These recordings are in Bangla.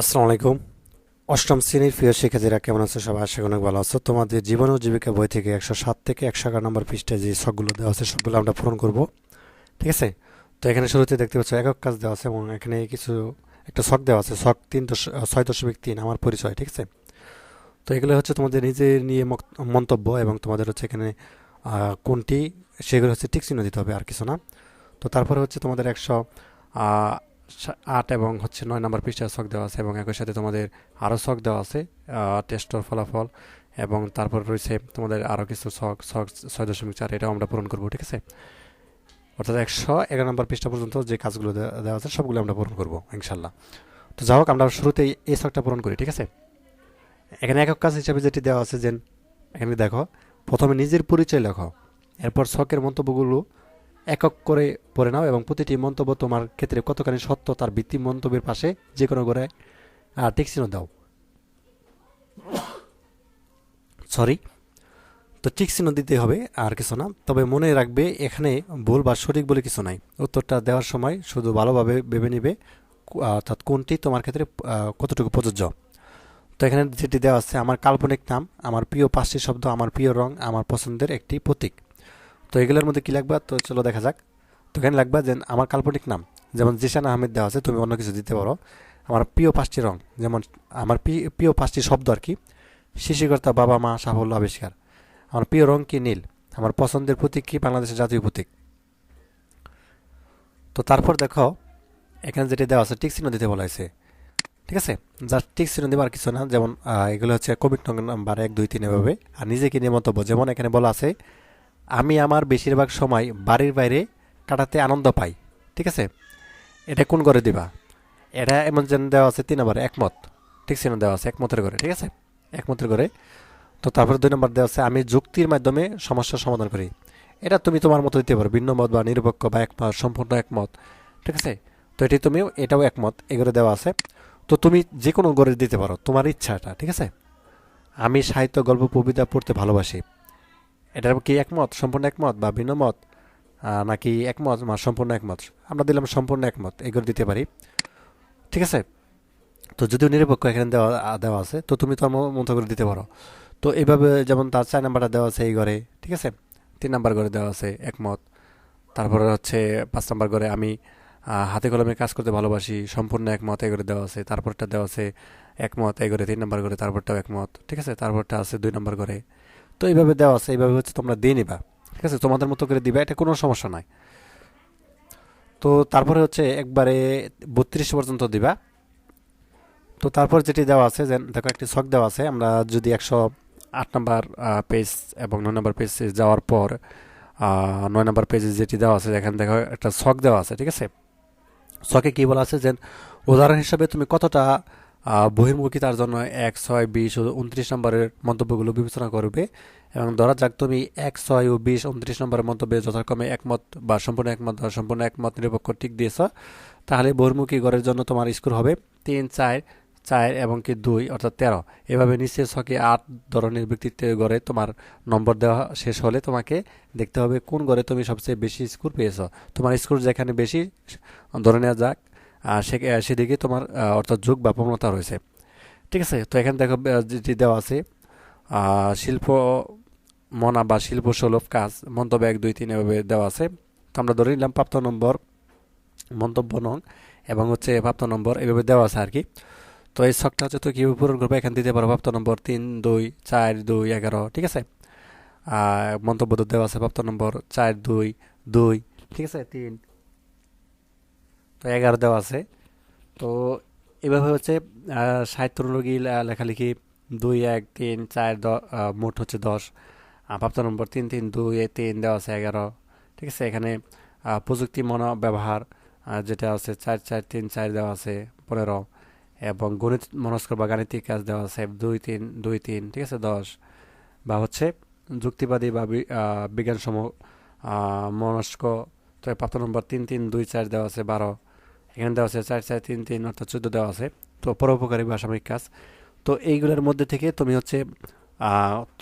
আসসালামু আলাইকুম। অষ্টম শ্রেণির প্রিয় শিক্ষার্থীরা কেমন আছো? সবাই আশা অনেক ভালো আছো। তোমাদের জীবন ও জীবিকা বই থেকে একশো সাত থেকে একশো এগারো নম্বর পৃষ্ঠায় যে শখগুলো দেওয়া আছে, সবগুলো আমরা পূরণ করব। ঠিক আছে? তো এখানে শুরুতে দেখতে পাচ্ছ একক কাজ দেওয়া আছে এবং এখানে কিছু একটা শখ দেওয়া আছে। শখ তিন দশ, ছয় দশমিক তিন আমার পরিচয়, ঠিক আছে? তো এগুলো হচ্ছে তোমাদের নিজের নিয়ে মন্তব্য এবং তোমাদের হচ্ছে এখানে কোনটি, সেগুলো হচ্ছে ঠিক চিহ্ন দিতে হবে, আর কিছু না। তো তারপরে হচ্ছে তোমাদের একশো আট এবং হচ্ছে নয় নম্বর পৃষ্ঠায় শখ দেওয়া আছে এবং একই সাথে তোমাদের আরও শখ দেওয়া আছে টেস্টর ফলাফল এবং তারপর রয়েছে তোমাদের আরও কিছু শখ শখ ছয় দশমিক চার, এটাও আমরা পূরণ করব, ঠিক আছে? অর্থাৎ একশো এগারো নম্বর পৃষ্ঠা পর্যন্ত যে কাজগুলো দেওয়া দেওয়া আছে সবগুলো আমরা পূরণ করব, ইনশাল্লাহ। তো যাই হোক, আমরা শুরুতেই এই শখটা পূরণ করি, ঠিক আছে? এখানে একক কাজ হিসাবে যেটি দেওয়া আছে যে, এখানে দেখো, প্রথমে নিজের পরিচয় লেখো, এরপর শখের মন্তব্যগুলো একক করে পড়ে নাও এবং প্রতিটি মন্তব্য তোমার ক্ষেত্রে কতখানি সত্য তার ভিত্তি মন্তব্যের পাশে যে কোনো করে টিক চিহ্ন দাও। সরি তো টিক চিহ্ন দিতে হবে আর কিছু না। তবে মনে রাখবে এখানে ভুল বা সঠিক বলে কিছু নাই। উত্তরটা দেওয়ার সময় শুধু ভালোভাবে ভেবে নিবে অর্থাৎ কোনটি তোমার ক্ষেত্রে কতটুকু প্রযোজ্য। তো এখানে যেটি দেওয়া আছে, আমার কাল্পনিক নাম, আমার প্রিয় পাঁচটি শব্দ, আমার প্রিয় রং, আমার পছন্দের একটি প্রতীক। তো এগুলোর মধ্যে কী লাগবে? তো চলো দেখা যাক। তো এখানে লাগবে যে আমার কাল্পনিক নাম, যেমন জিশান আহমেদ দেওয়া আছে, তুমি অন্য কিছু দিতে পারো। আমার প্রিয় পাঁচটি রং, যেমন আমার প্রিয় পাঁচটি শব্দ আর কি। সৃষ্টিকর্তা বাবা মা, সাফল্য, আবিষ্কার। আমার প্রিয় রং কি? নীল। আমার পছন্দের প্রতীক কি? বাংলাদেশের জাতীয় প্রতীক। তো তারপর দেখো, এখানে যেটি দেওয়া আছে, টিক দিতে বলা হয়েছে। ঠিক আছে? জাস্ট টিক চিহ্ন দেবার কিছু না, যেমন এগুলো হচ্ছে কমিক নাম্বার এক, দুই, তিন এভাবে। আর নিজেকে নিয়ে মন্তব্য, যেমন এখানে বলা আছে আমি আমার বেশিরভাগ সময় বাড়ির বাইরে কাটাতে আনন্দ পাই, ঠিক আছে? এটা কোন ঘরে দিবা? এটা এমন যেন দেওয়া আছে তিন নম্বর, একমত। ঠিক চিহ্ন দেওয়া আছে, একমতের ঘরে, ঠিক আছে? একমতের ঘরে। তো তারপরে দুই নম্বর দেওয়া আছে, আমি যুক্তির মাধ্যমে সমস্যার সমাধান করি। এটা তুমি তোমার মতো দিতে পারো ভিন্ন মত বা নিরপেক্ষ বা একমত, সম্পূর্ণ একমত, ঠিক আছে? তো এটি তুমিও, এটাও একমত এগুলো দেওয়া আছে। তো তুমি যে কোনো গড়ে দিতে পারো, তোমার ইচ্ছাটা, ঠিক আছে? আমি সাহিত্য, গল্প, কবিতা পড়তে ভালোবাসি। এটার কি একমত? সম্পূর্ণ একমত বা ভিন্ন মত? নাকি একমত বা সম্পূর্ণ একমত? আমরা দিলাম সম্পূর্ণ একমত, এগুলো দিতে পারি। ঠিক আছে? তো যদিও নিরপেক্ষ এখানে দেওয়া দেওয়া আছে, তো তুমি তোমার মতো করে দিতে পারো। তো এইভাবে যেমন তার চার নাম্বারটা দেওয়া আছে এই ঘরে, ঠিক আছে? তিন নাম্বার ঘরে দেওয়া আছে একমত। তারপরে হচ্ছে পাঁচ নাম্বার ঘরে আমি হাতে কলমে কাজ করতে ভালোবাসি, সম্পূর্ণ একমত এই করে দেওয়া আছে। তারপরটা দেওয়া আছে একমত, এই করে তিন নাম্বার করে তারপরটাও একমত, ঠিক আছে? তারপরটা আছে দুই নাম্বার করে তো এইভাবে দেওয়া আছে, এইভাবে হচ্ছে তোমরা দিয়ে নিবা। ঠিক আছে? তোমাদের মতো করে দিবা, এটা কোনো সমস্যা নাই। তো তারপরে হচ্ছে একবারে বত্রিশ পর্যন্ত দিবা। তো তারপর যেটি দেওয়া আছে যে দেখো একটি শখ দেওয়া আছে, আমরা যদি একশো আট নম্বর পেজ এবং নয় নম্বর পেজ যাওয়ার পর নয় নম্বর পেজে যেটি দেওয়া আছে, এখানে দেখো একটা শখ দেওয়া আছে, ঠিক আছে? ছকে কী বলা আছে? যে উদাহরণ হিসাবে তুমি কতটা আহ, বহির্মুখিতার জন্য এক ছয় বিশ ও উনত্রিশ নম্বরের মন্তব্যগুলো বিবেচনা করবে এবং ধরা যাক তুমি এক ছয় ও বিশ উনত্রিশ নম্বরের মন্তব্যে যথাক্রমে একমত বা সম্পূর্ণ একমত বা সম্পূর্ণ একমত নিরপেক্ষ টিক দিয়েছ তাহলে বহির্মুখী গড়ের জন্য তোমার স্কোর হবে তিন চার চার এবং কি দুই অর্থাৎ তেরো। এভাবে নিচে ছকে আট ধরনের ব্যক্তিত্বের গড়ে তোমার নম্বর দেওয়া শেষ হলে তোমাকে দেখতে হবে কোন গড়ে তুমি সবচেয়ে বেশি স্কোর পেয়েছ। তোমার স্কোর যেখানে বেশি ধরে নেওয়া যাক। সে সেদিকে তোমার অর্থাৎ যোগ বা প্রবণতা রয়েছে। ঠিক আছে? তো এখানে দেখো যেটি দেওয়া আছে শিল্প মনা বা শিল্প সুলভ কাজ, মন্তব্য এক, দুই, তিন এভাবে দেওয়া আছে। তো আমরা ধরে নিলাম প্রাপ্ত নম্বর, মন্তব্য নং, এবং হচ্ছে প্রাপ্ত নম্বর এভাবে দেওয়া আছে আর কি তো এই শখটা হচ্ছে তো কীভাবে পূরণ করবে? এখানে দিতে পারো প্রাপ্ত নম্বর তিন, দুই, চার, দুই, এগারো, ঠিক আছে? মন্তব্য দেওয়া আছে প্রাপ্ত নম্বর, চার, দুই দুই, ঠিক আছে? তিন তো এগারো দেওয়া আছে। তো এভাবে হচ্ছে আহ, সাহিত্য অনুরাগী লে- লেখালেখি দুই এক তিন চার দ মোট হচ্ছে দশ। প্রাপ্ত নম্বর তিন তিন দুই তিন দেওয়া আছে এগারো। ঠিক আছে? এখানে প্রযুক্তি মনো ব্যবহার যেটা আছে চার চার তিন চার দেওয়া আছে পনেরো। এবং গণিত মনস্ক বা গাণিতিক কাজ দেওয়া আছে দুই তিন দুই তিন ঠিক আছে? দশ। বা হচ্ছে যুক্তিবাদী বা বি- আহ, বিজ্ঞানসমূহ মনস্ক তো প্রাপ্ত নম্বর তিন তিন দুই চার দেওয়া আছে বারো। এখানে দেওয়া আছে, চার চার, তিন তিন, অর্থাৎ চোদ্দ দেওয়া আছে। তো পরোপকারী বা সাময়িক কাজ। তো এইগুলোর মধ্যে থেকে তুমি হচ্ছে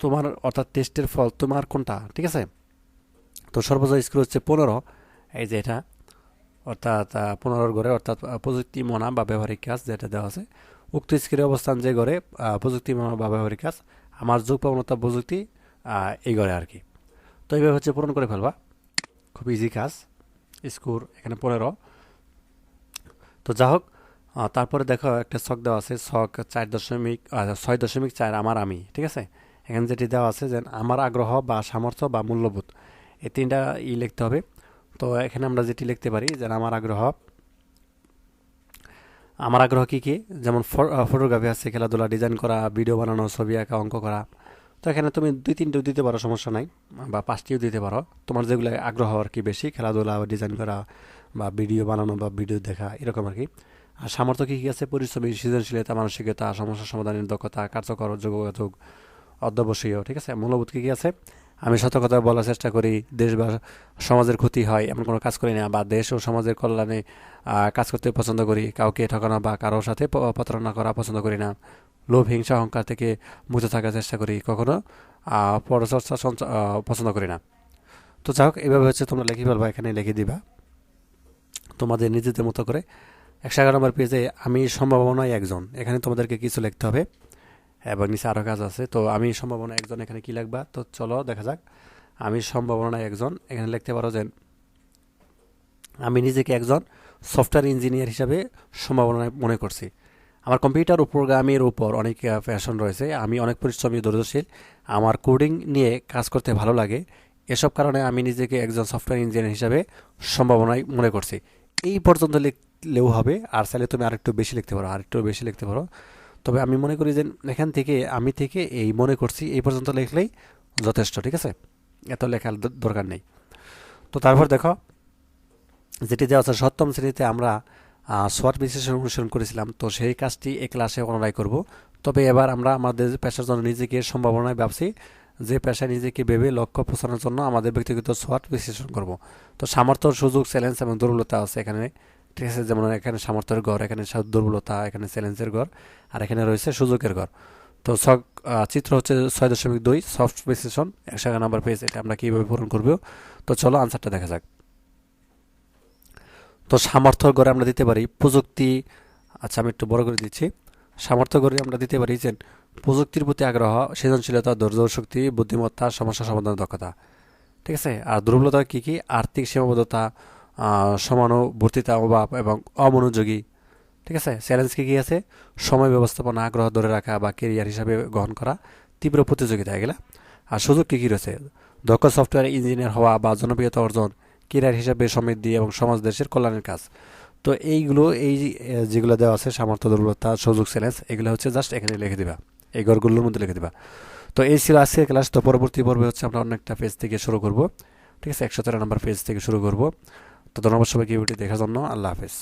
তোমার অর্থাৎ টেস্টের ফল তোমার কোনটা, ঠিক আছে? তো সর্বোচ্চ স্কোর হচ্ছে পনেরো, এই যে এটা। অর্থাৎ পনেরোর ঘরে অর্থাৎ প্রযুক্তি মনা বা ব্যবহারিক কাজ যেটা দেওয়া আছে। উক্ত স্ক্রিনে অবস্থান যে ঘরে প্রযুক্তি মনা বা ব্যবহারিক কাজ, আমার যোগ প্রবণতা প্রযুক্তি এই ঘরে আর কি। তো এইভাবে হচ্ছে পূরণ করে ফেলবা। খুব ইজি কাজ। স্কোর এখানে পনেরো। তো যা হোক তারপরে দেখো একটা ছক দেওয়া আছে ছক চার দশমিক ছয় দশমিক চার আমার আমি, ঠিক আছে? এখানে যেটি দেওয়া আছে যে আমার আগ্রহ বা সামর্থ্য বা মূল্যবোধ, এই তিনটা ই লিখতে হবে। তো এখানে আমরা যেটি লিখতে পারি যে আমার আগ্রহ আমার আগ্রহ কী কী? যেমন ফটোগ্রাফি আছে, খেলাধুলা ডিজাইন করা ভিডিও বানানো, ছবি আঁকা, অঙ্ক করা। তো এখানে তুমি দুই তিনটেও দিতে পারো, সমস্যা নাই, বা পাঁচটিও দিতে পারো। তোমার যেগুলো আগ্রহ আর কি বেশি, খেলাধুলা ডিজাইন করা বা ভিডিও বানানো বা ভিডিও দেখা, এরকম আর কি। আর সামর্থ্য কী কী আছে? পরিশ্রমী, সৃজনশীলতা, মানসিকতা, সমস্যা সমাধানের দক্ষতা, কার্যকর, যোগাযোগ অধ্যবসায়ী ঠিক আছে? মূলবোধ কী কী আছে? আমি সত্য কথা বলার চেষ্টা করি, দেশ বা সমাজের ক্ষতি হয়, এমন কোনো কাজ করি না, বা দেশ ও সমাজের কল্যাণে কাজ করতে পছন্দ করি, কাউকে ঠকানো বা কারোর সাথে প্রতারণা করা পছন্দ করি না। লোভ, হিংসা, অহংকার থেকে মুক্ত থাকার চেষ্টা করি, কখনো পরচর্চা পছন্দ করি না। তো যাই হোক, এভাবে হচ্ছে তোমরা লিখে ফেলবা এখানে লিখে দিবা। তোমাদের নিজেদের মতো করে। একশো এগারো নম্বর পেজে আমি সম্ভাবনায় একজন। এখানে তোমাদেরকে কিছু লিখতে হবে। এবং নিচে আরও কাজ আছে। তো আমি সম্ভাবনা একজন এখানে কি লিখবা? তো চলো দেখা যাক। আমি সম্ভাবনায় একজন। এখানে লিখতে পারো যে, আমি নিজেকে একজন সফটওয়্যার ইঞ্জিনিয়ার হিসাবে সম্ভাবনায় মনে করছি। আমার কম্পিউটার ও উপর অনেক ফ্যাশন রয়েছে। আমি অনেক পরিশ্রমী ধৈর্যশীল আমার কোডিং নিয়ে কাজ করতে ভালো লাগে। এসব কারণে আমি নিজেকে একজন সফটওয়্যার ইঞ্জিনিয়ার হিসাবে সম্ভাবনায় মনে করছি। এই পর্যন্ত লিখলেও হবে। আর চাইলে তুমি আরেকটু বেশি লিখতে পারো, আরেকটু বেশি লিখতে পারো। তবে আমি মনে করি যে এখান থেকে, আমি থেকে এই মনে করছি, এই পর্যন্ত লিখলেই যথেষ্ট, ঠিক আছে? এত লেখার দরকার নেই। তো তারপর দেখো, যেটি দেওয়া আছে, সপ্তম শ্রেণীতে আমরা সোয়াট বিশ্লেষণ অনুসরণ করেছিলাম। তো সেই কাজটি এ ক্লাসে অনলাইন করব। তবে এবার আমরা আমাদের পেশার জন্য নিজেকে সম্ভাবনায় ভাবছি। যে পেশায় নিজেকে ভেবে লক্ষ্য পৌঁছানোর জন্য আমাদের ব্যক্তিগত সোয়াট বিশ্লেষণ করব। তো সামর্থ্য, সুযোগ চ্যালেঞ্জ এবং দুর্বলতা আছে এখানে। ঠিক আছে, যেমন এখানে সামর্থ্যের ঘর, এখানে দুর্বলতা, এখানে চ্যালেঞ্জের ঘর, আর এখানে রয়েছে সুযোগের ঘর। তো সব চিত্র হচ্ছে ছয় দশমিক দুই সফট বিশ্লেষণ, একশো এগারো নাম্বার পেজ এটা আমরা কীভাবে পূরণ করব? তো চলো আনসারটা দেখা যাক। তো সামর্থ্য গড়ে আমরা দিতে পারি প্রযুক্তি আচ্ছা আমি একটু বড় করে দিচ্ছি। সামর্থ্য গড়ে আমরা দিতে পারি যে প্রযুক্তির প্রতি আগ্রহ, সৃজনশীলতা, ধৈর্য, শক্তি, বুদ্ধিমত্তা, সমস্যা সমাধানের দক্ষতা। ঠিক আছে? আর দুর্বলতা কী কী? আর্থিক সীমাবদ্ধতা সমানুবর্তিতা, অভাব এবং অমনোযোগী। ঠিক আছে? চ্যালেঞ্জ কী কী আছে? সময় ব্যবস্থাপনা, আগ্রহ ধরে রাখা বা কেরিয়ার হিসাবে গ্রহণ করা, তীব্র প্রতিযোগিতা এগুলা। আর সুযোগ কী কী রয়েছে? দক্ষ সফটওয়্যার ইঞ্জিনিয়ার হওয়া বা জনপ্রিয়তা অর্জন কেরিয়ার হিসাবে সমৃদ্ধি এবং সমাজ, দেশের কল্যাণের কাজ। তো এইগুলো, এই যেগুলো দেওয়া আছে, সামর্থ্য, দুর্বলতা, সুযোগ, চ্যালেঞ্জ, এগুলো হচ্ছে জাস্ট এখানে লিখে দিবা। এই ঘরগুলোর মধ্যে লিখে দেবা। তো এই ছিল আজকের ক্লাস তো পরবর্তী পর্বে হচ্ছে আমরা অন্য একটা পেজ থেকে শুরু করব। ঠিক আছে? একশো তেরো নম্বর পেজ থেকে শুরু করব। তো ধন্যবাদ সবাইকে ভিডিও দেখার জন্য। আল্লাহ হাফেজ।